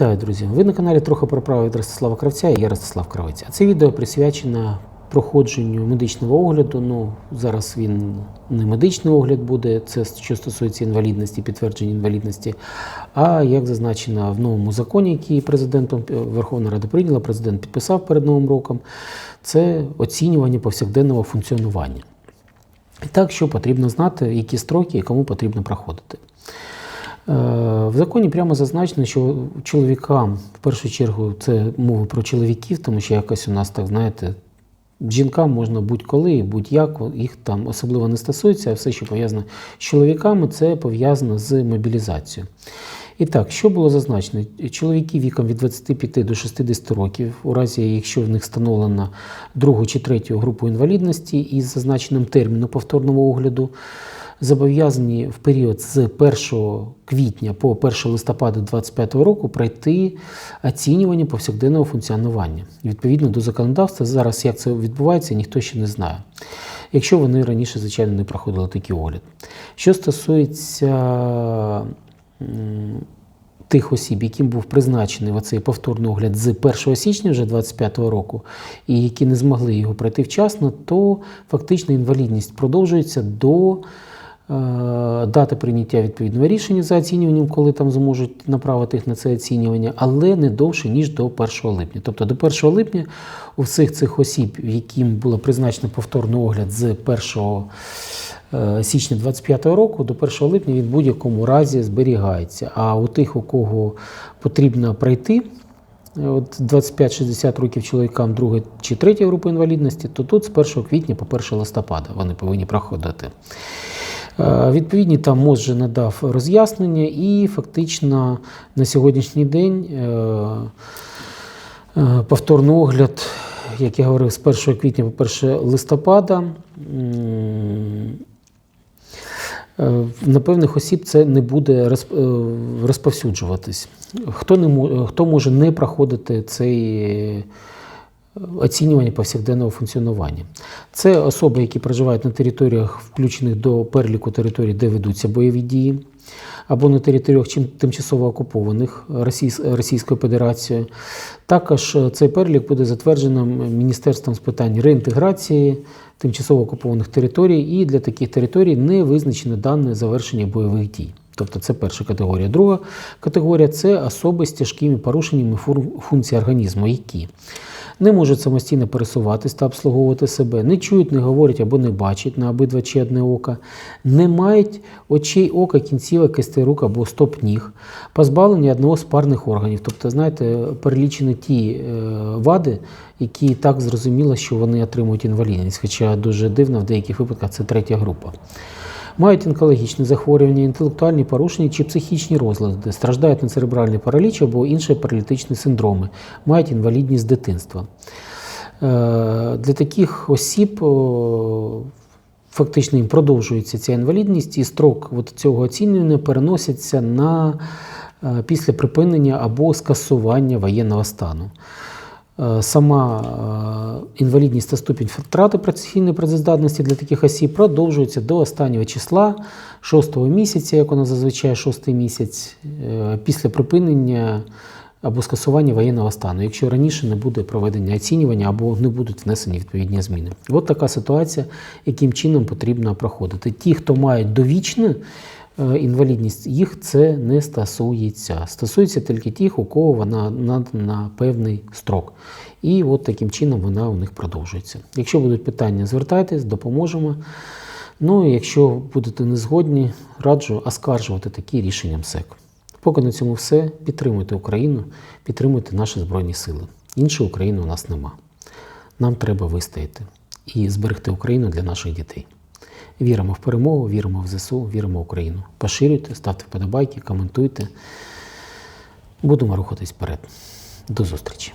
Вітаю, друзі! Ви на каналі трохи про право від Ростислава Кравця і я Ростислав Кравець. А це відео присвячено проходженню медичного огляду. Ну, зараз він не медичний огляд буде, це що стосується інвалідності, підтвердження інвалідності. А як зазначено в новому законі, який президентом е, Верховна Рада прийняла, президент підписав перед Новим роком, це оцінювання повсякденного функціонування. І так, що потрібно знати, які строки і кому потрібно проходити. Е, В законі прямо зазначено, що чоловікам, в першу чергу, це мова про чоловіків, тому що якось у нас так, знаєте, жінкам можна будь-коли будь-як, їх там особливо не стосується, а все, що пов'язано з чоловіками, це пов'язано з мобілізацією. І так, що було зазначено? Чоловіки віком від 25 до 60 років, у разі якщо в них встановлено другу чи третю групу інвалідності із зазначеним терміном повторного огляду, зобов'язані в період з 1 квітня по 1 листопада 2025 року пройти оцінювання повсякденного функціонування. Відповідно до законодавства, зараз як це відбувається, ніхто ще не знає. Якщо вони раніше, звичайно, не проходили такий огляд. Що стосується тих осіб, яким був призначений оцей повторний огляд з 1 січня вже 2025 року, і які не змогли його пройти вчасно, то фактично інвалідність продовжується до дати прийняття відповідного рішення за оцінюванням, коли там зможуть направити їх на це оцінювання, але не довше, ніж до 1 липня. Тобто до 1 липня у всіх цих осіб, яким було призначено повторний огляд з 1 е, січня 2025 року, до 1 липня він в будь-якому разі зберігається. А у тих, у кого потрібно пройти, е, от 25-60 років чоловікам другої чи третьої групи інвалідності, то тут з 1 квітня по 1 листопада вони повинні проходити. Е, Відповідні там МОЗ вже надав роз'яснення, і фактично на сьогоднішній день е, е, повторний огляд, як я говорив, з 1 квітня по 1 листопада. На певних осіб це не буде розповсюджуватись. Хто, не хто може не проходити цей оцінювання повсякденного функціонування? Це особи, які проживають на територіях, включених до переліку територій, де ведуться бойові дії, або на територіях тимчасово окупованих Російською Федерацією. Також е, цей перелік буде затвердженим Міністерством з питань реінтеграції тимчасово окупованих територій, і для таких територій не визначено дане завершення бойових дій. Тобто це перша категорія. Друга категорія це особи з тяжкими порушеннями функцій організму, які не можуть самостійно пересуватись та обслуговувати себе, не чують, не говорять або не бачать на обидва чи одне око, не мають очей ока, кінцівок, кистей рук або стоп ніг, позбавлені одного з парних органів. Тобто, знаєте, перелічені ті е, вади, які так зрозуміло, що вони отримують інвалідність. Хоча дуже дивно, в деяких випадках це третя група. Мають онкологічні захворювання, інтелектуальні порушення чи психічні розлади, страждають на церебральний параліч або інші паралітичні синдроми, мають інвалідність дитинства. Е, Для таких осіб фактично їм продовжується ця інвалідність, і строк от цього оцінювання переноситься на е, після припинення або скасування воєнного стану. Е, Сама е, інвалідність та ступінь втрати професійної працездатності для таких осіб продовжується до останнього числа шостого місяця, як вона зазвичай шостий місяць, е, після припинення або скасування воєнного стану, якщо раніше не буде проведення оцінювання або не будуть внесені відповідні зміни. От така ситуація, яким чином потрібно проходити. Ті, хто мають довічну е, інвалідність, їх це не стосується. Стосується тільки тих, у кого вона на певний строк. І от таким чином вона у них продовжується. Якщо будуть питання, звертайтесь, допоможемо. Ну і якщо будете не згодні, раджу оскаржувати такі рішення МСЕК. Поки на цьому все. Підтримуйте Україну, підтримуйте наші Збройні Сили. Іншої України у нас нема. Нам треба вистояти і зберегти Україну для наших дітей. Віримо в перемогу, віримо в ЗСУ, віримо в Україну. Поширюйте, ставте вподобайки, коментуйте. Будемо рухатись вперед. До зустрічі!